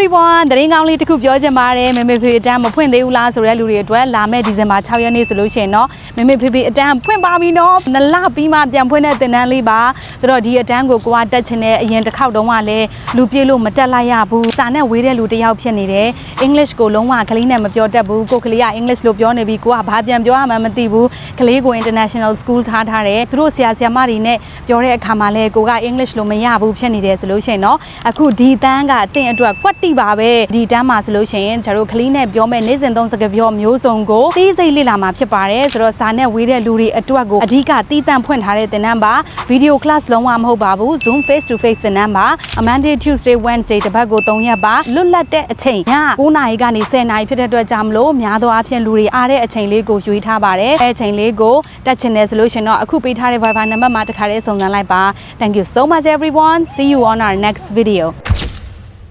everyone တရင်ကောင်းလေးတစ်ခုပြောချင်ပါတယ်မေမေဖေအတန်းမဖွင့်သေးဘူးလားဆိုတဲ့လူတွေအတွက်လာမယ့်ဒီဇင်ဘာ6ရက်နေ့ဆိုလို့ရှိရင်တော့မေမေဖေဖေအတန်းဖွင့်ပါပြီနော်နလပြီးမှပြန်ဖွင့်တဲ့သင်တန်းလေးပါဆိုတော့ဒီအတန်းကိုကိုကတက်ချင်တဲ့အရင်တစ်ခေါက်တုန်းကလည်းလူပြေလို့မတက်လိုက်ရဘူးစာနဲ့ဝေးတဲ့လူတစ်ယောက်ဖြစ်နေတယ် English ကိုလုံးဝကလေးနဲ့မပြောတတ်ဘူးကိုကလေးက English လို့ပြောနေပြီးကိုကဘာပြန်ပြောရမှန်းမသိဘူးကလေးကို international school ထားထားတယ်သူတို့ဆရာဆရာမတွေနဲ့ပြောတဲ့အခါမှာလဲကိုက English လို့မရဘူးဖြစ်နေတယ်ဆိုလို့ရှိရင်တော့အခုဒီတန်းကတင့်အတွက်ကွက်တိပါပဲဒီတန်းမှာဆိုလို့ရှိရင်ကျတို့ကလေးနဲ့ပြောမဲ့နေ့စဉ်သုံးစကားပြောမျိုးစုံကိုသိစိတ်လေ့လာမှာဖြစ်ပါတယ်ဆိုတော့စာနဲ့ဝေးတဲ့လူတွေအတွက်ကိုအဓိကတီးတန့်ဖွင့်ထားတဲ့သင်တန်းပါဗီဒီယို class လုံးဝမဟုတ်ပါဘူး Zoom face to face သင်တန်းပါ Monday Tuesday Wednesday တစ်ပတ်ကို3ရက်ပါလွတ်လပ်တဲ့အချိန်ည9နာရီကနေ10နာရီဖြစ်တဲ့အတွက်ကြောင့်မလို့များသောအားဖြင့်လူတွေအားတဲ့အချိန်လေးကိုရွေးထားပါတယ်အဲအချိန်လေးကိုတက်ချင်တယ်ဆိုလို့ရှိရင်တော့အခုပေးထားတဲ့ Viber နံပါတ်မှာတစ်ခါလေးစုံစမ်းလိုက်ပါ Thank you so much everyone see you on our next video